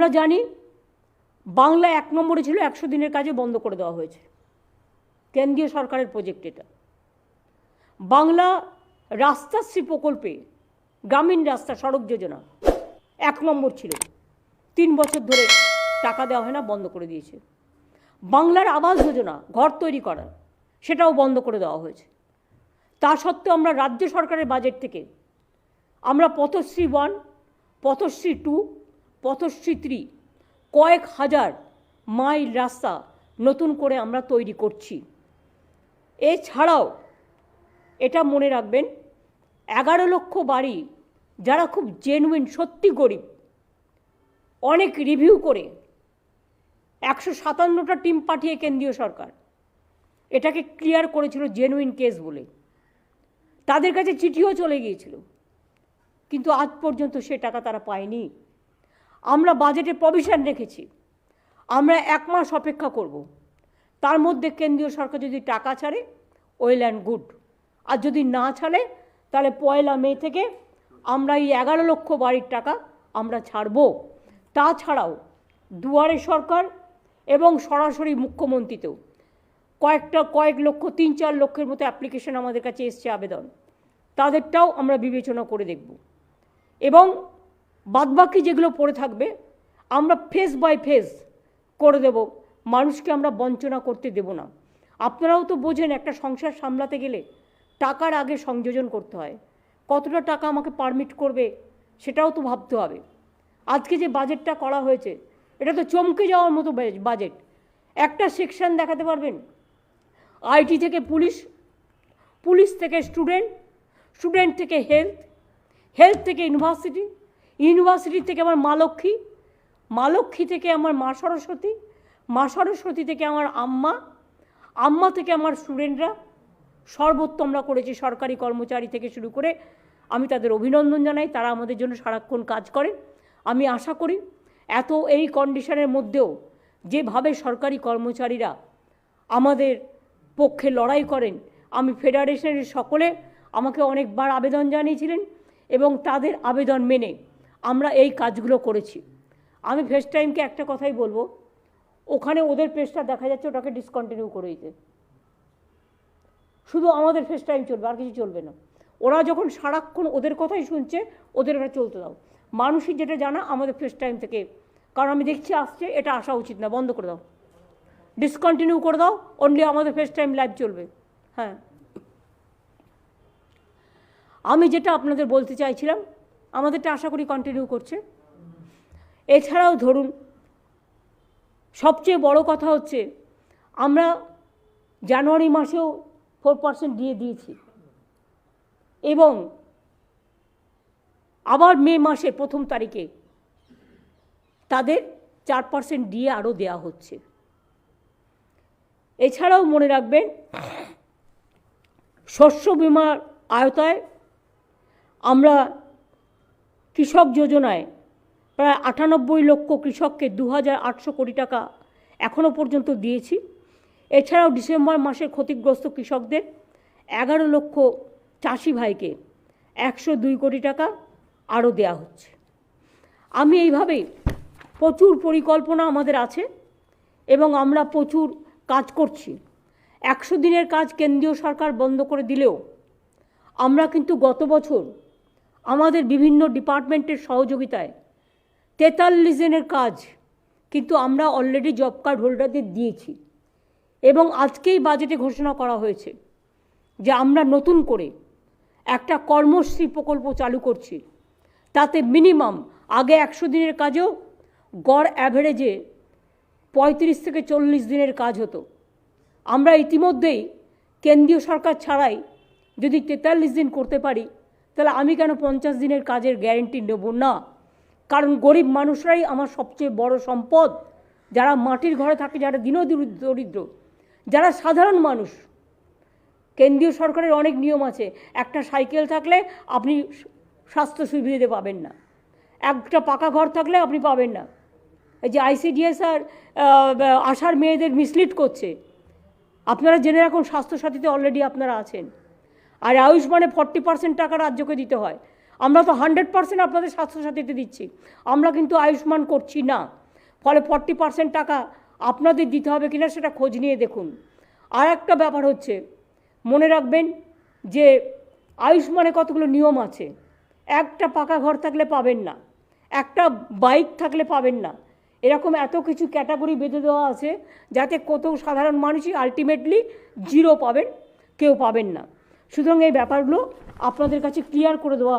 আমরা জানি বাংলা এক নম্বরে ছিল একশো দিনের কাজে বন্ধ করে দেওয়া হয়েছে। কেন্দ্রীয় সরকারের প্রজেক্ট এটা। বাংলা রাস্তাশ্রী প্রকল্পে গ্রামীণ রাস্তা সড়ক যোজনা এক নম্বর ছিল। তিন বছর ধরে টাকা দেওয়া হয় না, বন্ধ করে দিয়েছে। বাংলার আবাস যোজনা ঘর তৈরি করা, সেটাও বন্ধ করে দেওয়া হয়েছে। তা সত্ত্বেও আমরা রাজ্য সরকারের বাজেট থেকে আমরা পথশ্রী ওয়ান পথশ্রী টু পথশ্রী কয়েক হাজার মাইল রাস্তা নতুন করে আমরা তৈরি করছি। এছাড়াও এটা মনে রাখবেন, এগারো লক্ষ বাড়ি যারা খুব জেনুইন সত্যি গরিব, অনেক রিভিউ করে একশো সাতান্নটা টিম পাঠিয়ে কেন্দ্রীয় সরকার। এটাকে ক্লিয়ার করেছিল জেনুইন কেস বলে। তাদের কাছে চিঠিও চলে গিয়েছিল। কিন্তু আজ পর্যন্ত সে টাকা তারা পায়নি। আমরা বাজেটে প্রভিশন রেখেছি। আমরা এক মাস অপেক্ষা করব। তার মধ্যে কেন্দ্রীয় সরকার যদি টাকা ছাড়ে, ওয়েল অ্যান্ড গুড। আর যদি না ছাড়ে, তাহলে পয়লা মে থেকে আমরা এই এগারো লক্ষ বাড়ির টাকা আমরা ছাড়ব। তাছাড়াও দুয়ারে সরকার এবং সরাসরি মুখ্যমন্ত্রীতেও কয়েকটা, কয়েক লক্ষ, তিন চার লক্ষের মতো অ্যাপ্লিকেশন আমাদের কাছে এসছে আবেদন। তাদেরটাও আমরা বিবেচনা করে দেখব। এবং বাদবাকি যেগুলো পড়ে থাকবে, আমরা ফেস বাই ফেস করে দেব। মানুষকে আমরা বঞ্চনা করতে দেব না। আপনারাও তো বোঝেন, একটা সংসার সামলাতে গেলে টাকার আগে সংযোজন করতে হয়। কতটা টাকা আমাকে পারমিট করবে, সেটাও তো ভাবতে হবে। আজকে যে বাজেটটা করা হয়েছে, এটা তো চমকে যাওয়ার মতো বাজেট একটা সেকশন দেখাতে পারবেন? আইটি থেকে পুলিশ পুলিশ থেকে স্টুডেন্ট স্টুডেন্ট থেকে হেলথ হেলথ থেকে ইউনিভার্সিটি ইউনিভার্সিটি থেকে আমার মা লক্ষ্মী মা লক্ষ্মী থেকে আমার মা সরস্বতী মা সরস্বতী থেকে আমার আম্মা আম্মা থেকে আমার স্টুডেন্টরা। সর্বোত্তম আমরা করেছি সরকারি কর্মচারী থেকে শুরু করে আমি তাদের অভিনন্দন জানাই, তারা আমাদের জন্য সারাক্ষণ কাজ করে আমি আশা করি এত এই কন্ডিশনের মধ্যেও যেভাবে সরকারি কর্মচারীরা আমাদের পক্ষে লড়াই করেন, আমি ফেডারেশনের সকলে আমাকে অনেকবার আবেদন জানিয়েছিলেন এবং তাদের আবেদন মেনে আমরা এই কাজগুলো করেছি। আমি ফেস টাইমকে একটা কথাই বলব, ওখানে ওদের পেজটা দেখা যাচ্ছে ওটাকে ডিসকন্টিনিউ করে দিতে। শুধু আমাদের ফেস টাইম চলবে, আর কিছু চলবে না। ওরা যখন সারাক্ষণ ওদের কথাই শুনছে, ওদের এটা চলতে দাও। মানুষই যেটা জানা, আমাদের ফেস টাইম থেকে। কারণ আমি দেখছি আসছে, এটা আসা উচিত না, বন্ধ করে দাও। ডিসকন্টিনিউ করে দাও অনলি আমাদের ফেস টাইম লাইভ চলবে। হ্যাঁ। আমি যেটা আপনাদের বলতে চাইছিলাম আমাদেরটা আশা করি কন্টিনিউ করছে। এছাড়াও ধরুন, সবচেয়ে বড় কথা হচ্ছে, আমরা জানুয়ারি মাসেও ফোর পার্সেন্ট দিয়ে দিয়েছি। এবং আবার মে মাসে প্রথম তারিখে তাদের চার পার্সেন্ট দিয়ে আরও দেওয়া হচ্ছে। এছাড়াও মনে রাখবেন, শস্য বিমার আয়তায় আমরা কৃষক যোজনায় প্রায় আটানব্বই লক্ষ কৃষককে দু হাজার আটশো কোটি টাকা এখনও পর্যন্ত দিয়েছি। এছাড়াও ডিসেম্বর মাসে ক্ষতিগ্রস্ত কৃষকদের এগারো লক্ষ চাষি ভাইকে একশো দুই কোটি টাকা আরও দেয়া হচ্ছে। আমি এইভাবেই প্রচুর পরিকল্পনা আমাদের আছে এবং আমরা প্রচুর কাজ করছি। একশো দিনের কাজ কেন্দ্রীয় সরকার বন্ধ করে দিলেও আমরা কিন্তু গত বছর আমাদের বিভিন্ন ডিপার্টমেন্টের সহযোগিতায়। তেতাল্লিশ দিনের কাজ কিন্তু আমরা অলরেডি জব কার্ড হোল্ডারদের দিয়েছি। এবং আজকেই বাজেটে ঘোষণা করা হয়েছে যে আমরা নতুন করে একটা কর্মশ্রী প্রকল্প চালু করছি। তাতে মিনিমাম আগে একশো দিনের কাজেও গড় অ্যাভারেজে পঁয়ত্রিশ থেকে চল্লিশ দিনের কাজ হতো। আমরা ইতিমধ্যেই কেন্দ্রীয় সরকার ছাড়াই যদি তেতাল্লিশ দিন করতে পারি তাহলে আমি কেন পঞ্চাশ দিনের কাজের গ্যারেন্টি নেব না? কারণ গরিব মানুষরাই আমার সবচেয়ে বড় সম্পদ। যারা মাটির ঘরে থাকে, যারা দিনদরিদ্র যারা সাধারণ মানুষ। কেন্দ্রীয় সরকারের অনেক নিয়ম আছে। একটা সাইকেল থাকলে আপনি স্বাস্থ্য সুবিধে পাবেন না। একটা পাকা ঘর থাকলে আপনি পাবেন না। এই যে আইসিডিএস আর আশার মেয়েদের মিসলিড করছে। আপনারা জেনে রাখুন, স্বাস্থ্যসাথীতে অলরেডি আপনারা আছেন। আর আয়ুষ্মানে ফর্টি পার্সেন্ট টাকা রাজ্যকে দিতে হয়। আমরা তো হান্ড্রেড পার্সেন্ট আপনাদের স্বাস্থ্যসাথীতে দিচ্ছি। আমরা কিন্তু আয়ুষ্মান করছি না। ফলে ফর্টি পার্সেন্ট টাকা আপনাদের দিতে হবে কিনা সেটা খোঁজ নিয়ে দেখুন। আর একটা ব্যাপার হচ্ছে, মনে রাখবেন যে আয়ুষ্মানে কতগুলো নিয়ম আছে। একটা পাকা ঘর থাকলে পাবেন না। একটা বাইক থাকলে পাবেন না। এরকম এত কিছু ক্যাটাগরি বেঁধে দেওয়া আছে যাতে কত সাধারণ মানুষই আলটিমেটলি জিরো পাবেন, কেউ পাবেন না। সুতরাং এই ব্যাপারগুলো আপনাদের কাছে ক্লিয়ার করে দেওয়া